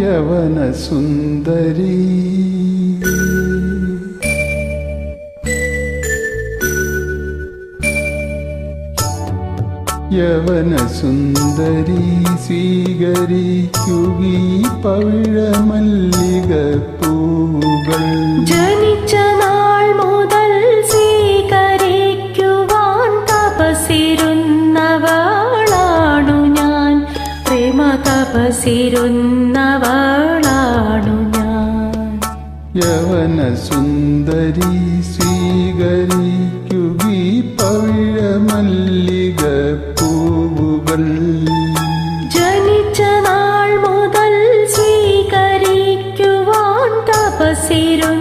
യവന സുന്ദരി യവന സ്വീകരിക്കുകീ പവിഴമല്ലിക തപസിരുന്നവളാണു ഞാൻ. യവന സുന്ദരി സ്വീകരിക്കുകീ പവിഴമല്ലിക പൂവുകൾ ജനിച്ച നാൾ മുതൽ സ്വീകരിക്കുവാൻ തപസിരുന്നവളാണു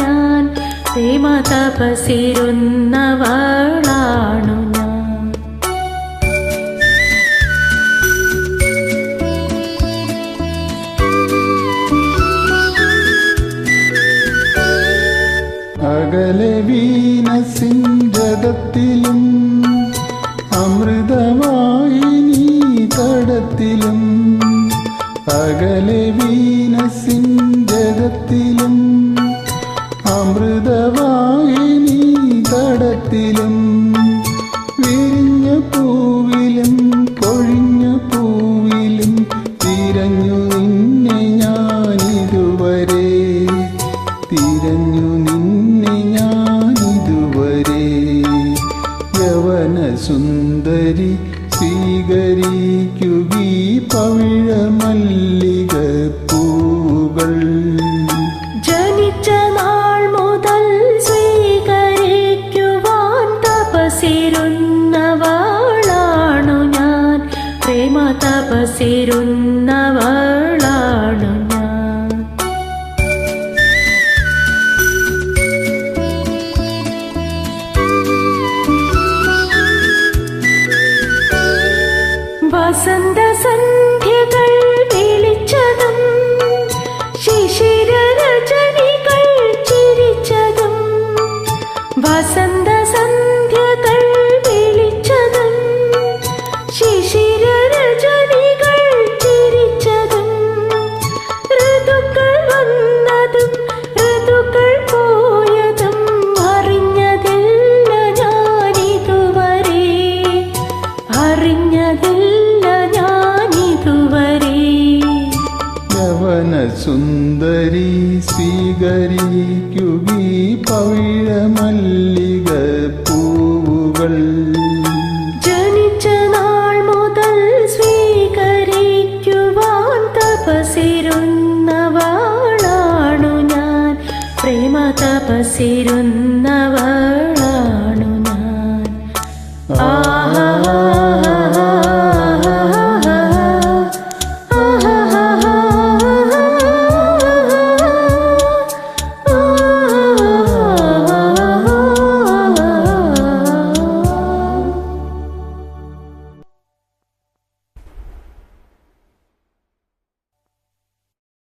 ഞാൻ. പ്രേമ തപസിരുന്നവളാണു അകലെ വീണസിഞ്ചതത്തിലും അമൃതമായി നീ തടത്തിലും അകലെ വീണസിഞ്ചതത്തിലും അമൃതമായി യവന സുന്ദരി സ്വീകരിക്കുകീ പവിഴമല്ലിക പൂകൾ ജനിച്ച നാൾ മുതൽ സ്വീകരിക്കുവാൻ തപസിരുന്നവളാണു ഞാൻ. പ്രേമ തപസിരുന്നവളാണു വസന്ത സന്ധ്യകൾ വിളിച്ചതും ശിശിര രചനികൾ ചിരിച്ചതും വസന്ത സുന്ദരി സ്വീകരിക്കുകീ പവിഴമല്ലിക പൂവുകൾ. ജനിച്ച മുതൽ ഞാൻ. പ്രേമ തപസിരുന്ന